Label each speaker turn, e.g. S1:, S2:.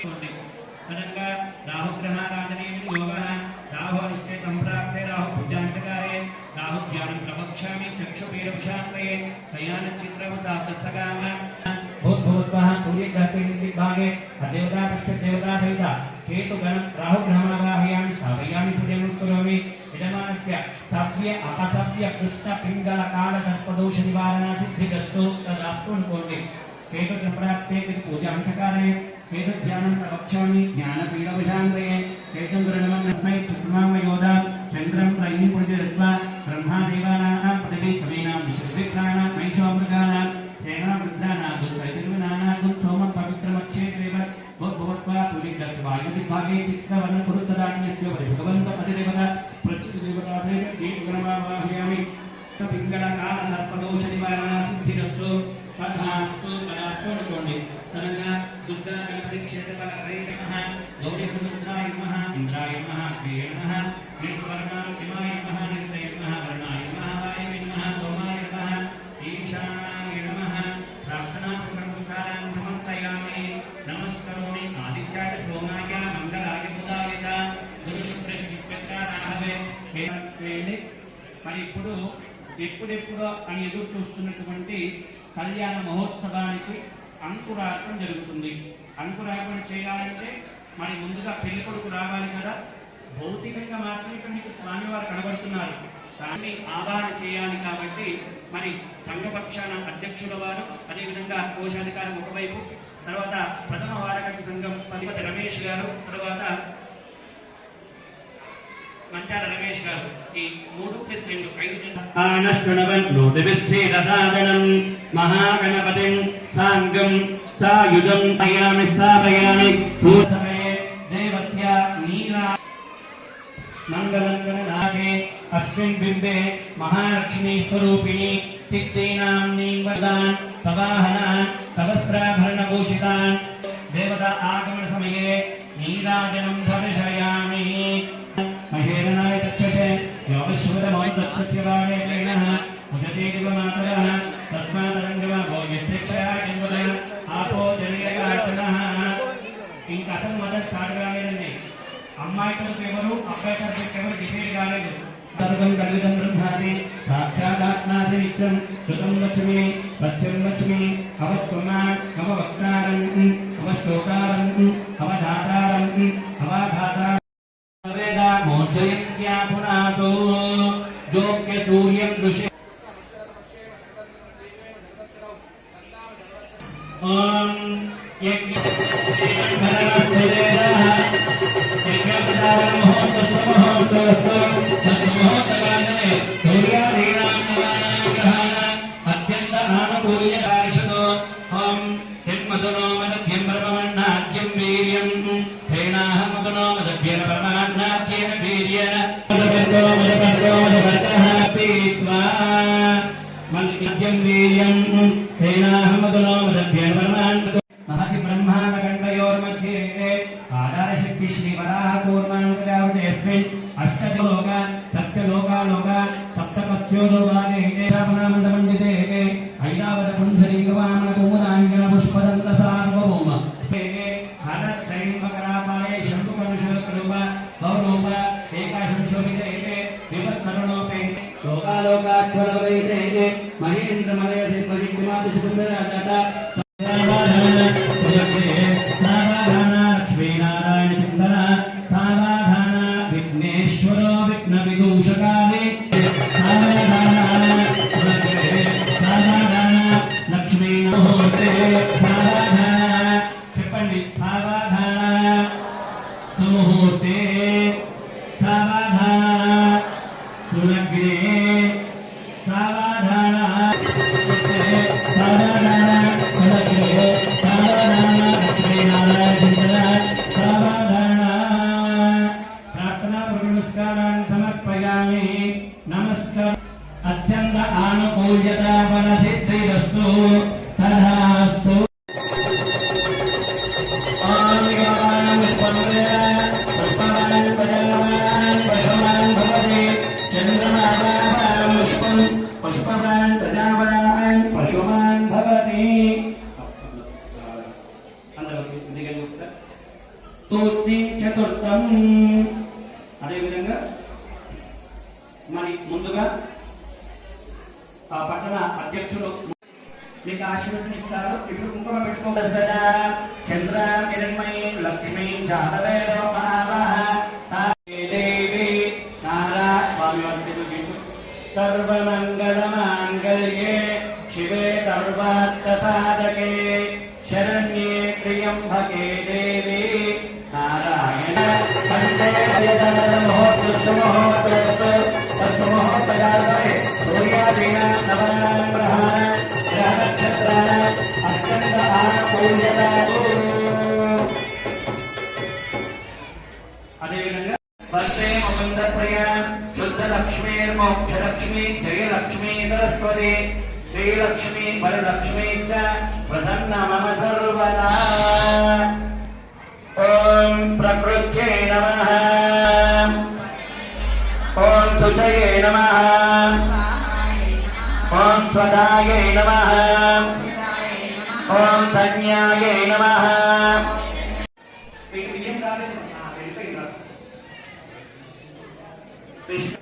S1: अनंगा राहु ग्रहाराधने योगः राहोरिष्टे संप्राप्ते राहु भुजांचकारे राहु ज्ञानं प्रवक्षामि चक्षुपीरक्षान्तये कयान चित्रमसा तत्सकाम भूत भूतवाः सूर्य ग्रहते भागे देवता रक्ष देवता सहिता केतु गणं राहु ग्रहमावाहयामि स्थापयामि पूजनं करोमि यजमानस्य सव्य अपसव्य कृष्ण पिङ्गल काल सर्पदोष निवारणार्थि सिद्धस्तु तदास्तु अनुकोण्डे केतु संप्राप्ते पूजां चकारे ఏతజ్ఞానం ప్రవక్ష్యామి జ్ఞానపీఠభుషాంతయే ఏకం గురుణమన్నస్మై చతుర్మామయోధ చంద్రం ప్రయీ పుణ్యదత్వా బ్రహ్మాదేవానాం పదవి కవీనాం విశ్వవిక్రాణాం మహిషోమృగానాం సేనా వృద్ధానాదు సరితిర్వినానాదు సోమ పవిత్రమక్షేత్రేవ భగవత్వా పులికస్ వాయుది భాగే చిత్తవన కురుతదాన్యస్య భగవంత పతిదేవత ప్రచుదేవతాదేవ దీపగణమావాహయామి పింగళకాల సర్పదోష నివారణార్థిరస్తు అథాస్తు తదాస్తు అనుకోండి తనగా దుర్గా గణపతి క్షేత్రపరవై గౌరీ రుద్రాయ నమః ఇంద్రాయ నమః ప్రియ నమః నిర్వర్ణాయ నమః నిత్య నమః వర్ణాయ నమః వాయవే నమః గోమాయ నమః ఈశానాయ నమః ప్రార్థనా సమర్పయామి నమస్కరోమి ఆదిత్యాయ మంగళాయ మరి ఇప్పుడు ఎప్పుడెప్పుడో అని ఎదురు చూస్తున్నటువంటి కళ్యాణ మహోత్సవానికి అంకురార్పణ జరుగుతుంది. అంకురార్పణ చేయాలంటే మరి ముందుగా పెళ్ళి కొడుకు రావాలి కదా. భౌతికంగా మాత్రమే ఇక్కడ మీకు స్వామివారు కనబడుతున్నారు. దాన్ని ఆవాహన చేయాలి కాబట్టి మరి సంఘపక్షాన అధ్యక్షుల వారు అదేవిధంగా కోశాధికారం ఒకవైపు తర్వాత ప్రథమ వారగట్టు సంఘం పదిపతి రమేష్ గారు తర్వాత మంచాల రమేష్ గారు ఈ మూడు ప్లస్ రెండు ఐదు ఆనశ్వనవన్నోదివిశ్చేదసాదనం మహాగణపతిం సాంగం సాయుధం అయామి స్థాపయామి భూతమే దేవత్య నీలా మంగళంగణనాథే అస్మిన్ బింబే మహాలక్ష్మీ స్వరూపిణి సిద్ధీనాం నీవదాన్ సవాహనాన్ సవస్త్రాభరణభూషితాన్ దేవత ఆగమన సమయే నీరాజనం దర్శయామి అమ్మాయి తరపు ఎవరు అబ్బాయి తరపు ఎవరు డిసైడ్ కాలేదు సర్వం కలితం బ్రహ్మాది సాక్షాదాత్మాది నిత్యం కృతం లక్ష్మి సత్యం లక్ష్మి అవత్వమాన్ అవవక్తారం అవశ్లోకారం అవధాతారం అవధాతారం వేద మోచయంత్యా పునాతో జోక్య సూర్యం దృశ్య ఓం యజ్ఞ वीर्यम् तेनाहमगुणो मदभ्येन परमान्नाद्येन वीर्येण पीत्वा मल्यम् वीर्यम् तेनाहमगुणो मदभ्येन परमान् महति ब्रह्माण्डकण्डयोर्मध्ये आधारशक्ति श्रीवराहपूर्णाङ्कस्मिन् अष्टलोक सप्तलोकालोक सप्तपत्योलोकाने स्थापनामण्डलम् जिते anak-anak పుష్పవాన్ ప్రజావాన్ పశువాన్ భవతి అందరూ దిగండి తూర్తి చతుర్థం. అదేవిధంగా మరి ముందుగా ఆ పట్టణ అధ్యక్షులు మీకు ఆశీర్వదం ఇస్తారు. ఇప్పుడు కుంకుమ పెట్టుకోవచ్చు చంద్ర కిరణ్మయి లక్ష్మీ జాతవేద మహామహ దేవి సర్వమంగళమాంగళ్యే శివే సర్వార్థసాధకే శరణ్యే ప్రియంభకే దేవి. నారాయణ. అదేవిధంగా వందే ముకుంద శుద్ధ లక్ష్మీ మోక్ష లక్ష్మీ జయలక్ష్మీ సరస్వతి శ్రీలక్ష్మీ వరలక్ష్మీ చ ప్రసన్న మమ సర్వదా. ఓం ప్రకృత్యై నమ. ఓం సుజయే నమ. ఓం స్వదాయై నమ.
S2: ఓం
S1: ధన్యాయై నమ. మీకు కాలేదు విష్ణు